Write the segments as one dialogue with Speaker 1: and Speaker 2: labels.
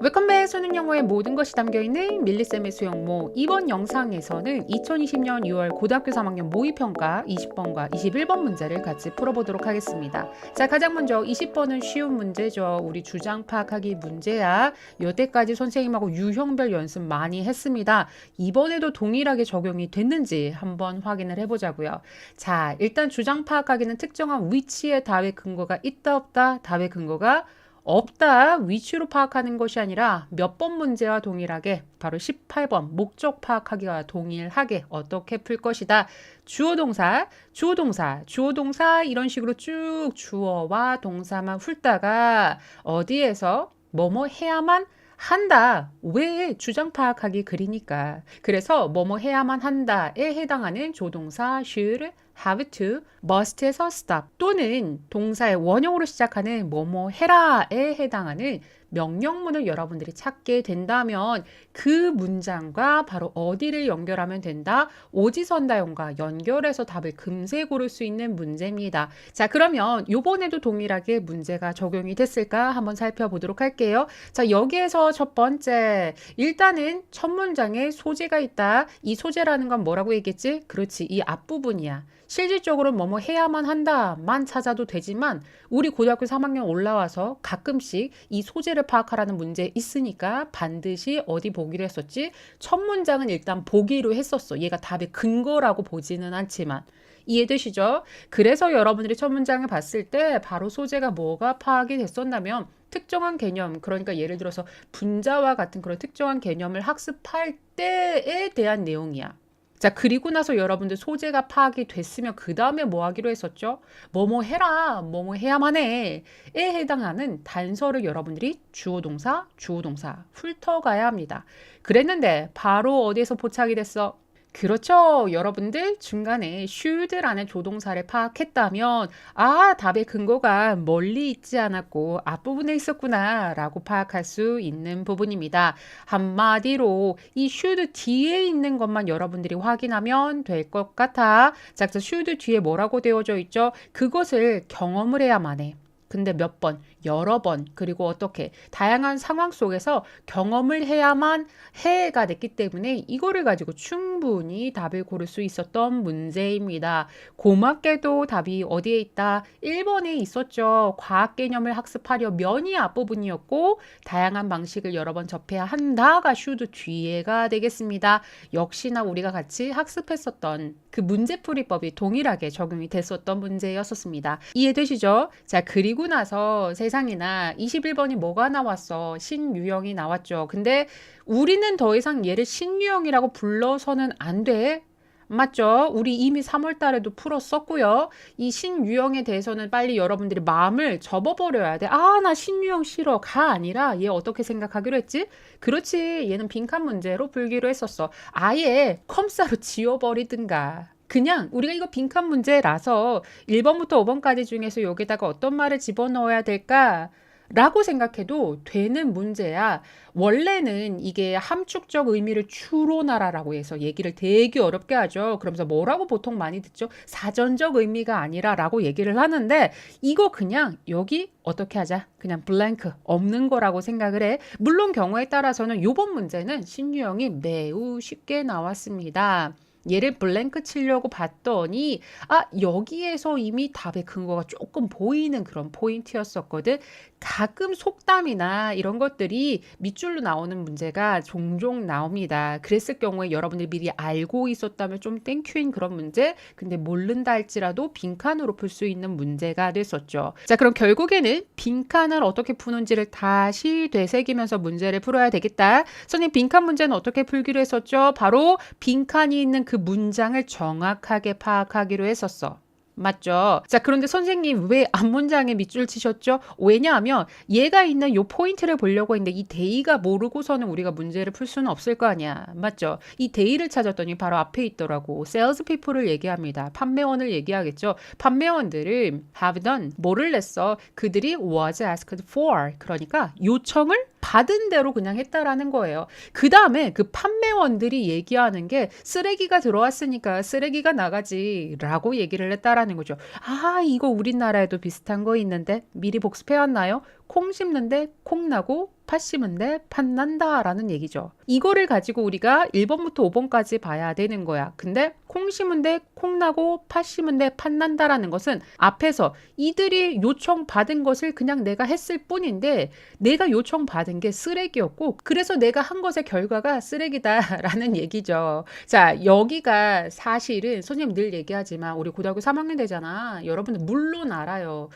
Speaker 1: 웰컴백 수능 영어의 모든 것이 담겨있는 밀리쌤의 수영모 이번 영상에서는 2020년 6월 고등학교 3학년 모의평가 20번과 21번 문제를 같이 풀어보도록 하겠습니다. 자 가장 먼저 20번은 쉬운 문제죠. 우리 주장 파악하기 문제야. 여태까지 선생님하고 유형별 연습 많이 했습니다. 이번에도 동일하게 적용이 됐는지 한번 확인을 해보자고요. 자 일단 주장 파악하기는 특정한 위치에 답의 근거가 있다 없다 답의 근거가 없다 위치로 파악하는 것이 아니라 몇 번 문제와 동일하게 바로 18번 목적 파악하기와 동일하게 어떻게 풀 것이다. 주어 동사, 주어 동사, 주어 동사 이런 식으로 쭉 주어와 동사만 훑다가 어디에서 뭐뭐 해야만 한다. 왜 주장 파악하기 그리니까. 그래서 뭐뭐 해야만 한다에 해당하는 조동사 should, have to, must에서 stop 또는 동사의 원형으로 시작하는 뭐뭐 해라에 해당하는 명령문을 여러분들이 찾게 된다면 그 문장과 바로 어디를 연결하면 된다? 오지선다용과 연결해서 답을 금세 고를 수 있는 문제입니다. 자, 그러면 요번에도 동일하게 문제가 적용이 됐을까 한번 살펴보도록 할게요. 자, 여기에서 첫 번째 일단은 첫 문장에 소재가 있다. 이 소재라는 건 뭐라고 얘기했지? 그렇지. 이 앞부분이야. 실질적으로 뭐뭐 해야만 한다만 찾아도 되지만 우리 고등학교 3학년 올라와서 가끔씩 이 소재를 파악하라는 문제 있으니까 반드시 어디 보기로 했었지? 첫 문장은 일단 보기로 했었어. 얘가 답의 근거라고 보지는 않지만. 이해되시죠? 그래서 여러분들이 첫 문장을 봤을 때 바로 소재가 뭐가 파악이 됐었냐면 특정한 개념, 그러니까 예를 들어서 분자와 같은 그런 특정한 개념을 학습할 때에 대한 내용이야. 자, 그리고 나서 여러분들 소재가 파악이 됐으면 그 다음에 뭐 하기로 했었죠? 뭐뭐 해라, 뭐뭐 해야만 해. 에 해당하는 단서를 여러분들이 주어 동사, 주어 동사 훑어가야 합니다. 그랬는데 바로 어디에서 포착이 됐어? 그렇죠. 여러분들 중간에 should라는 조동사를 파악했다면 아, 답의 근거가 멀리 있지 않았고 앞부분에 있었구나 라고 파악할 수 있는 부분입니다. 한마디로 이 should 뒤에 있는 것만 여러분들이 확인하면 될 것 같아. 자, 그래서 should 뒤에 뭐라고 되어져 있죠? 그것을 경험을 해야만 해. 근데 몇 번, 여러 번, 그리고 어떻게 다양한 상황 속에서 경험을 해야만 해가 됐기 때문에 이거를 가지고 충분히 답을 고를 수 있었던 문제입니다. 고맙게도 답이 어디에 있다? 1번에 있었죠. 과학 개념을 학습하려 면이 앞부분이었고 다양한 방식을 여러 번 접해야 한다가 슈드 뒤에가 되겠습니다. 역시나 우리가 같이 학습했었던 그 문제풀이법이 동일하게 적용이 됐었던 문제였었습니다. 이해되시죠? 자, 그리고 나서 세상이나 21번이 뭐가 나왔어? 신유형이 나왔죠. 근데 우리는 더 이상 얘를 신유형이라고 불러서는 안 돼. 맞죠? 우리 이미 3월 달에도 풀었었고요. 이 신유형에 대해서는 빨리 여러분들이 마음을 접어버려야 돼. 아, 나 신유형 싫어. 가 아니라 얘 어떻게 생각하기로 했지? 그렇지. 얘는 빈칸 문제로 풀기로 했었어. 아예 컴사로 지워버리든가. 그냥 우리가 이거 빈칸 문제라서 1번부터 5번까지 중에서 여기다가 어떤 말을 집어넣어야 될까? 라고 생각해도 되는 문제야. 원래는 이게 함축적 의미를 추론하라라고 해서 얘기를 되게 어렵게 하죠. 그러면서 뭐라고 보통 많이 듣죠? 사전적 의미가 아니라라고 얘기를 하는데 이거 그냥 여기 어떻게 하자? 그냥 블랭크 없는 거라고 생각을 해. 물론 경우에 따라서는 요번 문제는 신유형이 매우 쉽게 나왔습니다. 얘를 블랭크 치려고 봤더니 아 여기에서 이미 답의 근거가 조금 보이는 그런 포인트였었거든. 가끔 속담이나 이런 것들이 밑줄로 나오는 문제가 종종 나옵니다. 그랬을 경우에 여러분들이 미리 알고 있었다면 좀 땡큐인 그런 문제, 근데 모른다 할지라도 빈칸으로 풀 수 있는 문제가 됐었죠. 자, 그럼 결국에는 빈칸을 어떻게 푸는지를 다시 되새기면서 문제를 풀어야 되겠다. 선생님, 빈칸 문제는 어떻게 풀기로 했었죠? 바로 빈칸이 있는 그 문장을 정확하게 파악하기로 했었어. 맞죠? 자, 그런데 선생님 왜 앞문장에 밑줄 치셨죠? 왜냐하면 얘가 있는 요 포인트를 보려고 했는데 이 데이가 모르고서는 우리가 문제를 풀 수는 없을 거 아니야. 맞죠? 이 데이를 찾았더니 바로 앞에 있더라고. sales people를 얘기합니다. 판매원을 얘기하겠죠. 판매원들을 have done 뭐를 냈어? 그들이 was asked for. 그러니까 요청을 받은 대로 그냥 했다라는 거예요. 그 다음에 그 판매원들이 얘기하는 게 쓰레기가 들어왔으니까 쓰레기가 나가지라고 얘기를 했다라는 거죠. 아, 이거 우리나라에도 비슷한 거 있는데 미리 복습해 왔나요? 콩 심는데 콩 나고 팥 심은데 팥 난다라는 얘기죠. 이거를 가지고 우리가 1번부터 5번까지 봐야 되는 거야. 근데 콩 심은데 콩 나고 팥 심은데 팥 난다라는 것은 앞에서 이들이 요청 받은 것을 그냥 내가 했을 뿐인데 내가 요청 받은 게 쓰레기였고 그래서 내가 한 것의 결과가 쓰레기다라는 얘기죠. 자, 여기가 사실은 선생님 늘 얘기하지만 우리 고등학교 3학년 되잖아. 여러분들 물론 알아요.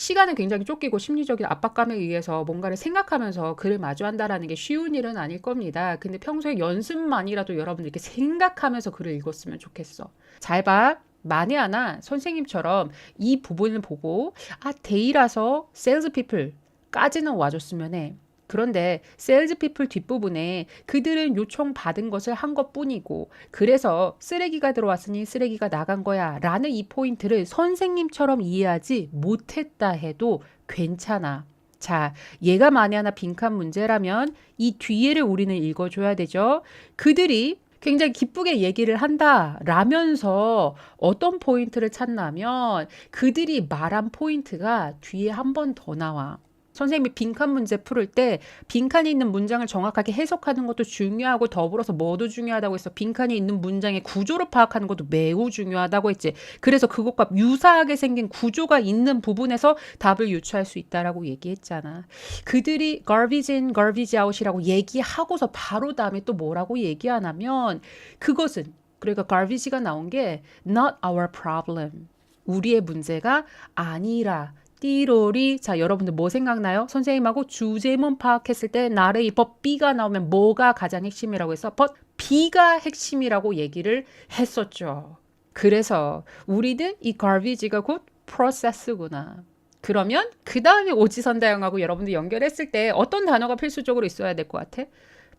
Speaker 1: 시간은 굉장히 쫓기고 심리적인 압박감에 의해서 뭔가를 생각하면서 글을 마주한다라는 게 쉬운 일은 아닐 겁니다. 근데 평소에 연습만이라도 여러분들 이렇게 생각하면서 글을 읽었으면 좋겠어. 잘 봐. 만에 하나 선생님처럼 이 부분을 보고 아 데이라서 세일즈 피플 까지는 와줬으면 해. 그런데 세일즈 피플 뒷부분에 그들은 요청 받은 것을 한 것뿐이고 그래서 쓰레기가 들어왔으니 쓰레기가 나간 거야 라는 이 포인트를 선생님처럼 이해하지 못했다 해도 괜찮아. 자, 얘가 만에 하나 빈칸 문제라면 이 뒤에를 우리는 읽어줘야 되죠. 그들이 굉장히 기쁘게 얘기를 한다 라면서 어떤 포인트를 찾나면 그들이 말한 포인트가 뒤에 한 번 더 나와. 선생님이 빈칸 문제 풀을 때 빈칸이 있는 문장을 정확하게 해석하는 것도 중요하고 더불어서 뭐도 중요하다고 했어. 빈칸이 있는 문장의 구조를 파악하는 것도 매우 중요하다고 했지. 그래서 그것과 유사하게 생긴 구조가 있는 부분에서 답을 유추할 수 있다라고 얘기했잖아. 그들이 garbage in, garbage out이라고 얘기하고서 바로 다음에 또 뭐라고 얘기하냐면 그것은 그러니까 garbage가 나온 게 not our problem. 우리의 문제가 아니라 띠로리 자 여러분들 뭐 생각나요? 선생님하고 주제문 파악했을 때 나를 입법 B가 나오면 뭐가 가장 핵심이라고 해서 but B가 핵심이라고 얘기를 했었죠. 그래서 우리는 이 garbage가 곧 process구나. 그러면 그 다음에 오지선다형하고 여러분들 연결했을 때 어떤 단어가 필수적으로 있어야 될 것 같아?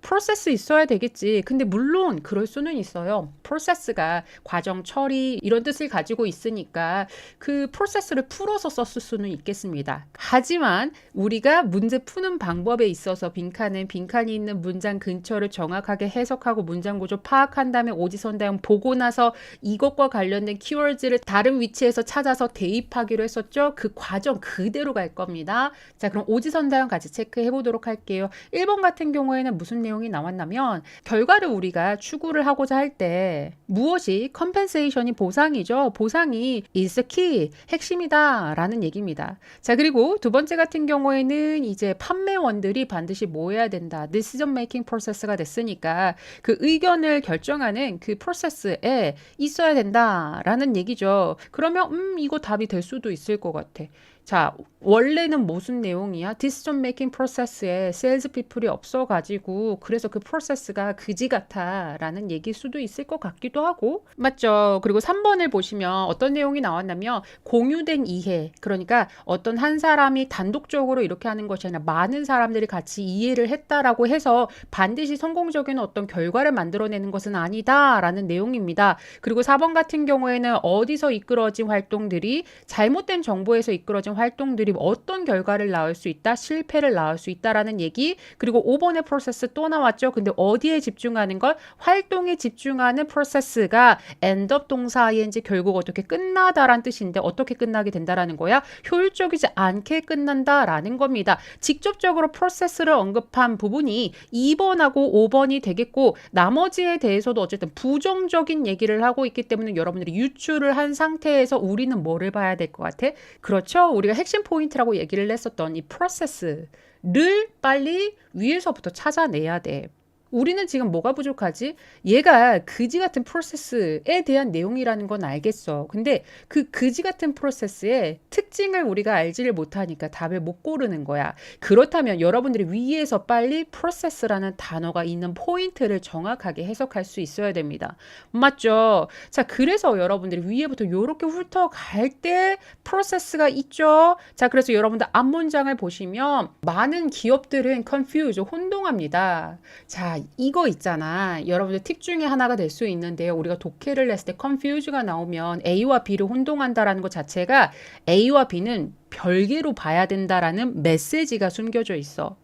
Speaker 1: 프로세스 있어야 되겠지. 근데 물론 그럴 수는 있어요. 프로세스가 과정 처리 이런 뜻을 가지고 있으니까 그 프로세스를 풀어서 썼을 수는 있겠습니다. 하지만 우리가 문제 푸는 방법에 있어서 빈칸은 빈칸이 있는 문장 근처를 정확하게 해석하고 문장 구조 파악한 다음에 오지선다형 보고 나서 이것과 관련된 키워드를 다른 위치에서 찾아서 대입하기로 했었죠. 그 과정 그대로 갈 겁니다. 자, 그럼 오지선다형 같이 체크해 보도록 할게요. 1번 같은 경우에는 무슨 내용 이 나왔냐면 결과를 우리가 추구를 하고자 할 때 무엇이 컴펜세이션이 보상이죠. 보상이 is key 핵심이다라는 얘기입니다. 자 그리고 두 번째 같은 경우에는 이제 판매원들이 반드시 뭐 해야 된다. decision making process가 됐으니까 그 의견을 결정하는 그 프로세스에 있어야 된다라는 얘기죠. 그러면 음 이거 답이 될 수도 있을 것 같아. 자, 원래는 무슨 내용이야? 디시전 메이킹 프로세스에 세일즈 피플이 없어 가지고 그래서 그 프로세스가 그지 같아라는 얘기일 수도 있을 것 같기도 하고 맞죠? 그리고 3번을 보시면 어떤 내용이 나왔냐면 공유된 이해 그러니까 어떤 한 사람이 단독적으로 이렇게 하는 것이 아니라 많은 사람들이 같이 이해를 했다라고 해서 반드시 성공적인 어떤 결과를 만들어내는 것은 아니다라는 내용입니다. 그리고 4번 같은 경우에는 어디서 이끌어진 활동들이 잘못된 정보에서 이끌어진 활동들이 어떤 결과를 낳을 수 있다, 실패를 낳을 수 있다라는 얘기. 그리고 5번의 프로세스 또 나왔죠. 근데 어디에 집중하는 것? 활동에 집중하는 프로세스가 end업 동사 ing 결국 어떻게 끝나다라는 뜻인데 어떻게 끝나게 된다라는 거야? 효율적이지 않게 끝난다라는 겁니다. 직접적으로 프로세스를 언급한 부분이 2번하고 5번이 되겠고 나머지에 대해서도 어쨌든 부정적인 얘기를 하고 있기 때문에 여러분들이 유추를 한 상태에서 우리는 뭐를 봐야 될 것 같아? 그렇죠. 우리가 핵심 포인트라고 얘기를 했었던 이 프로세스를 빨리 위에서부터 찾아내야 돼. 우리는 지금 뭐가 부족하지? 얘가 그지 같은 프로세스에 대한 내용이라는 건 알겠어. 근데 그 그지 같은 프로세스의 특 징을 우리가 알지를 못하니까 답을 못 고르는 거야. 그렇다면 여러분들이 위에서 빨리 프로세스라는 단어가 있는 포인트를 정확하게 해석할 수 있어야 됩니다. 맞죠? 자, 그래서 여러분들이 위에부터 이렇게 훑어갈 때 프로세스가 있죠. 자, 그래서 여러분들 앞 문장을 보시면 많은 기업들은 confuse, 혼동합니다. 자, 이거 있잖아. 여러분들 팁 중에 하나가 될 수 있는데요. 우리가 독해를 했을 때 confuse가 나오면 A와 B를 혼동한다라는 것 자체가 A와 B는 별개로 봐야 된다라는 메시지가 숨겨져 있어.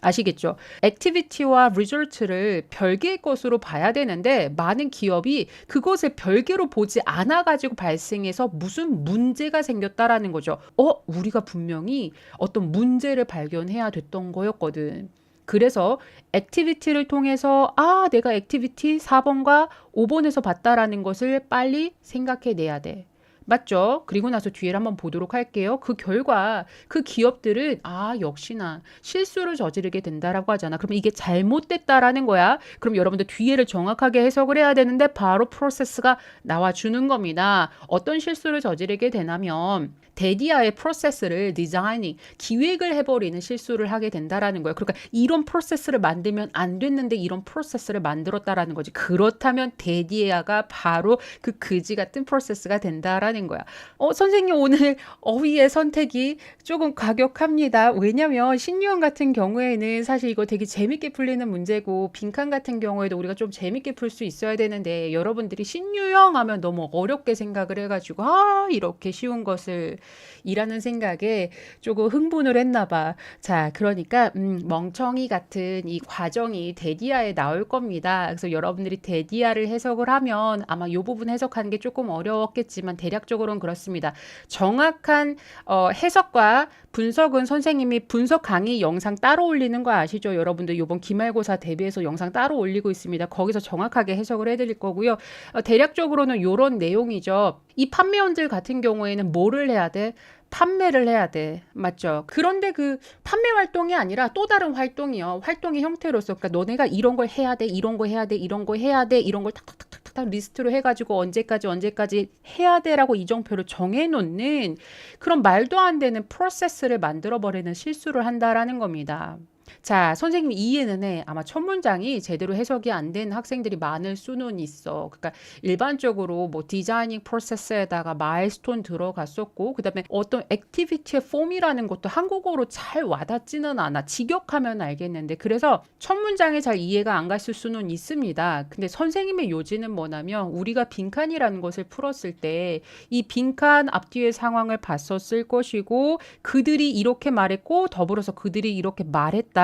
Speaker 1: 아시겠죠? 액티비티와 리졸트를 별개의 것으로 봐야 되는데 많은 기업이 그것을 별개로 보지 않아 가지고 발생해서 무슨 문제가 생겼다라는 거죠. 어, 우리가 분명히 어떤 문제를 발견해야 됐던 거였거든. 그래서 액티비티를 통해서 아, 내가 액티비티 4번과 5번에서 봤다라는 것을 빨리 생각해 내야 돼. 맞죠? 그리고 나서 뒤를 한번 보도록 할게요. 그 결과 그 기업들은 아 역시나 실수를 저지르게 된다라고 하잖아. 그러면 이게 잘못됐다라는 거야. 그럼 여러분들 뒤에를 정확하게 해석을 해야 되는데 바로 프로세스가 나와주는 겁니다. 어떤 실수를 저지르게 되냐면 데디아의 프로세스를 디자이닝, 기획을 해버리는 실수를 하게 된다라는 거예요. 그러니까 이런 프로세스를 만들면 안 됐는데 이런 프로세스를 만들었다라는 거지. 그렇다면 데디아가 바로 그 그지 같은 프로세스가 된다라는 거야. 어, 선생님 오늘 어휘의 선택이 조금 과격합니다. 왜냐면 신유형 같은 경우에는 사실 이거 되게 재밌게 풀리는 문제고 빈칸 같은 경우에도 우리가 좀 재밌게 풀 수 있어야 되는데 여러분들이 신유형 하면 너무 어렵게 생각을 해가지고 아 이렇게 쉬운 것을 이라는 생각에 조금 흥분을 했나 봐. 자, 그러니까 음, 멍청이 같은 이 과정이 데디아에 나올 겁니다. 그래서 여러분들이 데디아를 해석을 하면 아마 이 부분 해석하는 게 조금 어려웠겠지만 대략 적으로는 그렇습니다. 정확한 어, 해석과 분석은 선생님이 분석 강의 영상 따로 올리는 거 아시죠? 여러분들 이번 기말고사 대비해서 영상 따로 올리고 있습니다. 거기서 정확하게 해석을 해드릴 거고요. 어, 대략적으로는 이런 내용이죠. 이 판매원들 같은 경우에는 뭐를 해야 돼? 판매를 해야 돼. 맞죠? 그런데 그 판매 활동이 아니라 또 다른 활동이요. 활동의 형태로서. 그러니까 너네가 이런 걸 해야 돼, 이런 거 해야 돼, 이런 거 해야 돼, 이런 걸 탁탁탁탁 탁 리스트로 해가지고 언제까지 언제까지 해야 돼라고 이정표를 정해놓는 그런 말도 안 되는 프로세스를 만들어버리는 실수를 한다라는 겁니다. 자, 선생님 이해는 해. 아마 첫 문장이 제대로 해석이 안 된 학생들이 많을 수는 있어. 그러니까 일반적으로 뭐 디자이닝 프로세스에다가 마일스톤 들어갔었고, 그 다음에 어떤 액티비티의 폼이라는 것도 한국어로 잘 와닿지는 않아. 직역하면 알겠는데. 그래서 첫 문장에 잘 이해가 안 갔을 수는 있습니다. 근데 선생님의 요지는 뭐냐면 우리가 빈칸이라는 것을 풀었을 때 이 빈칸 앞뒤의 상황을 봤었을 것이고, 그들이 이렇게 말했고, 더불어서 그들이 이렇게 말했다.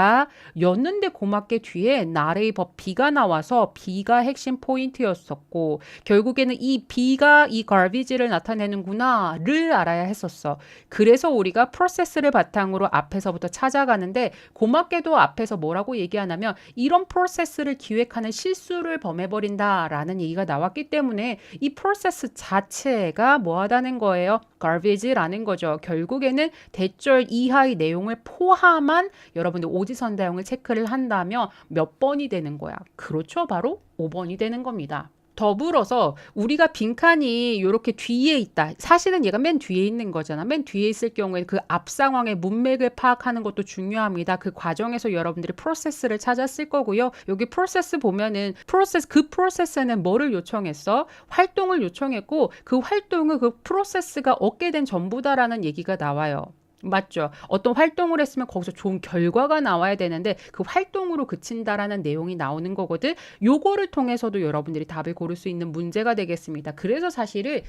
Speaker 1: 였는데 고맙게 뒤에 나레이 법 B가 나와서 B가 핵심 포인트였었고 결국에는 이 B가 이 garbage를 나타내는구나를 알아야 했었어. 그래서 우리가 프로세스를 바탕으로 앞에서부터 찾아가는데 고맙게도 앞에서 뭐라고 얘기하냐면 이런 프로세스를 기획하는 실수를 범해버린다라는 얘기가 나왔기 때문에 이 프로세스 자체가 뭐하다는 거예요? garbage라는 거죠. 결국에는 대절 이하의 내용을 포함한 여러분들 오 지선다형을 체크를 한다면 몇 번이 되는 거야. 그렇죠. 바로 5번이 되는 겁니다. 더불어서 우리가 빈칸이 이렇게 뒤에 있다. 사실은 얘가 맨 뒤에 있는 거잖아. 맨 뒤에 있을 경우에 그 앞 상황의 문맥을 파악하는 것도 중요합니다. 그 과정에서 여러분들이 프로세스를 찾았을 거고요. 여기 프로세스 보면은 프로세스 그 프로세스는 뭐를 요청했어? 활동을 요청했고 그 활동을 그 프로세스가 얻게 된 전부다라는 얘기가 나와요. 맞죠. 어떤 활동을 했으면 거기서 좋은 결과가 나와야 되는데 그 활동으로 그친다라는 내용이 나오는 거거든. 요거를 통해서도 여러분들이 답을 고를 수 있는 문제가 되겠습니다. 그래서 사실은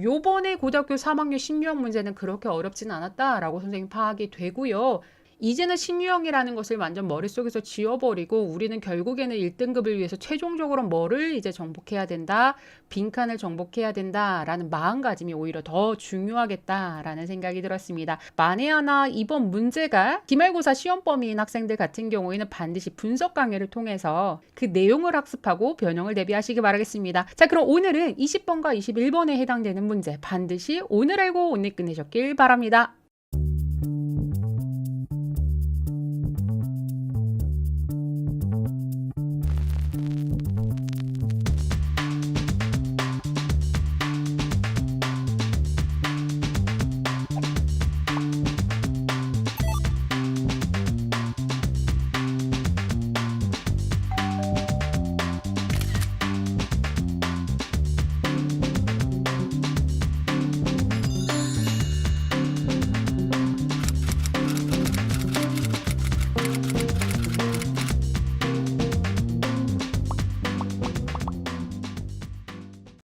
Speaker 1: 요번에 고등학교 3학년 신유형 문제는 그렇게 어렵진 않았다라고 선생님 파악이 되고요. 이제는 신유형이라는 것을 완전 머릿속에서 지워버리고 우리는 결국에는 1등급을 위해서 최종적으로 뭐를 이제 정복해야 된다? 빈칸을 정복해야 된다라는 마음가짐이 오히려 더 중요하겠다라는 생각이 들었습니다. 만에 하나 이번 문제가 기말고사 시험 범위인 학생들 같은 경우에는 반드시 분석 강의를 통해서 그 내용을 학습하고 변형을 대비하시기 바라겠습니다. 자, 그럼 오늘은 20번과 21번에 해당되는 문제 반드시 오늘 알고 오늘 끝내셨길 바랍니다.